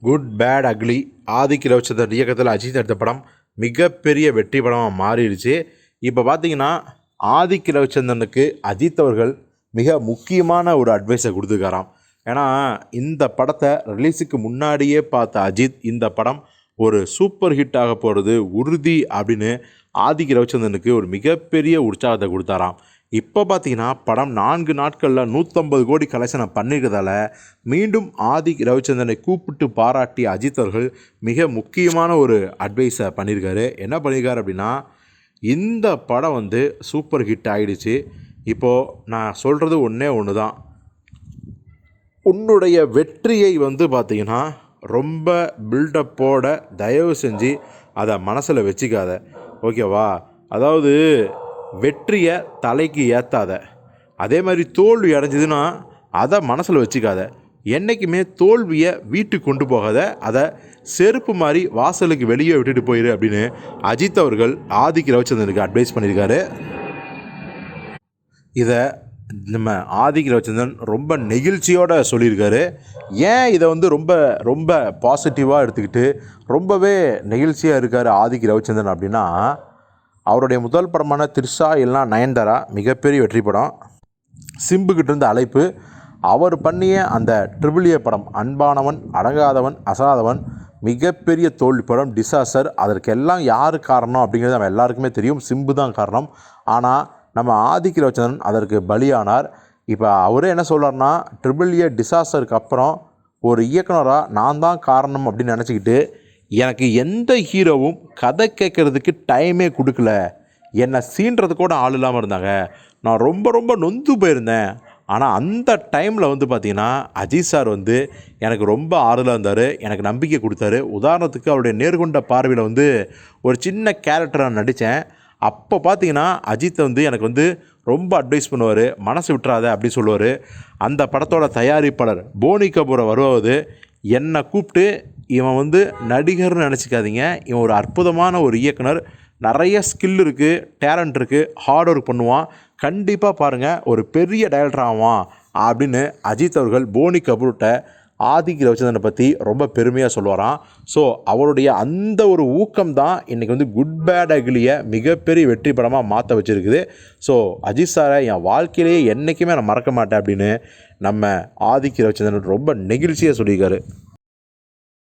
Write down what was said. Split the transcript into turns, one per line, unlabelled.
Good bad ugly Adhik Ravichander இயக்கத்தில் அஜித் எடுத்த படம் மிகப்பெரிய வெற்றி படமாக மாறிடுச்சு. இப்போ பார்த்தீங்கன்னா ஆதிக் ரவிச்சந்திரனுக்கு அஜித் அவர்கள் மிக முக்கியமான ஒரு அட்வைஸை கொடுத்துருக்காராம். ஏன்னா இந்த படத்தை ரிலீஸுக்கு முன்னாடியே பார்த்த அஜித் இந்த படம் ஒரு சூப்பர் ஹிட் ஆக போகிறது உறுதி அப்படின்னு ஆதிக் ரவிச்சந்திரனுக்கு ஒரு மிகப்பெரிய உற்சாகத்தை கொடுத்தாராம். இப்போ பார்த்தீங்கன்னா படம் நான்கு நாட்களில் நூற்றம்பது கோடி கலெக்ஷனை பண்ணிக்கிறதால மீண்டும் ஆதிக் ரவிச்சந்திரனை கூப்பிட்டு பாராட்டிய அஜித் அவர்கள் மிக முக்கியமான ஒரு அட்வைஸை பண்ணியிருக்காரு என்ன பண்ணியிருக்காரு அப்படின்னா இந்த படம் வந்து சூப்பர் ஹிட் ஆகிடுச்சு இப்போது நான் சொல்கிறது ஒன்றே ஒன்று தான் உன்னுடைய வெற்றியை வந்து பார்த்திங்கன்னா ரொம்ப பில்டப்போட தயவு செஞ்சு அதை மனசில் வச்சுக்காத. ஓகேவா அதாவது வெற்றியை தலைக்கு ஏற்றாத அதே மாதிரி தோல்வி அடைஞ்சதுன்னா அதை மனசில் வச்சுக்காத. என்றைக்குமே தோல்வியை வீட்டுக்கு கொண்டு போகாத. அதை செருப்பு மாதிரி வாசலுக்கு வெளியே விட்டுட்டு போயிரு அப்படின்னு அஜித் அவர்கள் ஆதிக்கு ரவிச்சந்திரனுக்கு அட்வைஸ் பண்ணியிருக்காரு இதை நம்ம ஆதிக்கு ரவிச்சந்திரன் ரொம்ப நெகிழ்ச்சியோடு சொல்லியிருக்காரு. ஏன் இதை வந்து ரொம்ப ரொம்ப பாசிட்டிவாக எடுத்துக்கிட்டு ரொம்பவே நெகிழ்ச்சியாக இருக்கார் ஆதிக்கு ரவிச்சந்திரன் அப்படின்னா அவருடைய முதல் படமான திரிஷா இல்லைனா நயன்தாரா மிகப்பெரிய வெற்றி படம். சிம்புக்கிட்ட இருந்த அழைப்பு அவர் பண்ணிய அந்த ட்ரிபிள் படம் அன்பானவன் அடங்காதவன் அசாதவன் மிகப்பெரிய தோல்வி படம் டிசாஸ்டர். அதற்கெல்லாம் யார் காரணம் அப்படிங்கிறது நம்ம எல்லாருக்குமே தெரியும். சிம்பு தான் காரணம். ஆனால் நம்ம ஆதிக்க ரவிச்சந்திரன் அதற்கு பலியானார். இப்போ அவரே என்ன சொல்கிறார்னா ட்ரிபிள் ஏ டிசாஸ்டருக்கு அப்புறம் ஒரு இயக்குனராக நான் தான் காரணம் அப்படின்னு நினச்சிக்கிட்டு எனக்கு எந்த ஹீரோவும் கதை கேட்குறதுக்கு டைமே கொடுக்கல. என்னை சீன்றது கூட ஆள் இல்லாமல் இருந்தாங்க. நான் ரொம்ப ரொம்ப நொந்து போயிருந்தேன். ஆனால் அந்த டைமில் வந்து பார்த்திங்கன்னா அஜித் சார் வந்து எனக்கு ரொம்ப ஆறுதலாக இருந்தார். எனக்கு நம்பிக்கை கொடுத்தாரு. உதாரணத்துக்கு அவருடைய நேர்கொண்ட பார்வையில் வந்து ஒரு சின்ன கேரக்டராக நடித்தேன் அப்போ பார்த்தீங்கன்னா அஜித்தை வந்து எனக்கு வந்து ரொம்ப அட்வைஸ் பண்ணுவார். மனசு விட்டுறாத அப்படி சொல்லுவார். அந்த படத்தோட தயாரிப்பாளர் போனி கபூரை வருவது என்னை கூப்பிட்டு இவன் வந்து நடிகர்னு நினச்சிக்காதீங்க. இவன் ஒரு அற்புதமான ஒரு இயக்குனர். நிறைய ஸ்கில் இருக்குது டேலண்ட் இருக்குது ஹார்ட் ஒர்க் பண்ணுவான். கண்டிப்பாக பாருங்கள் ஒரு பெரிய டைரக்டர் ஆவான் அப்படின்னு அஜித் அவர்கள் போனி கபூர்கிட்ட ஆதிக் ரவிச்சந்திரனை பற்றி ரொம்ப பெருமையாக சொல்லுவாராம். ஸோ அவருடைய அந்த ஒரு ஊக்கம் தான் இன்றைக்கி வந்து குட் பேட் அகிலியை மிகப்பெரிய வெற்றி படமாக மாற்ற வச்சுருக்குது. ஸோ அஜித் சாரை என் வாழ்க்கையிலேயே என்றைக்குமே நான் மறக்க மாட்டேன் அப்படின்னு நம்ம ஆதிக் ரவிச்சந்திரன் ரொம்ப நெகிழ்ச்சியாக சொல்லியிருக்காரு.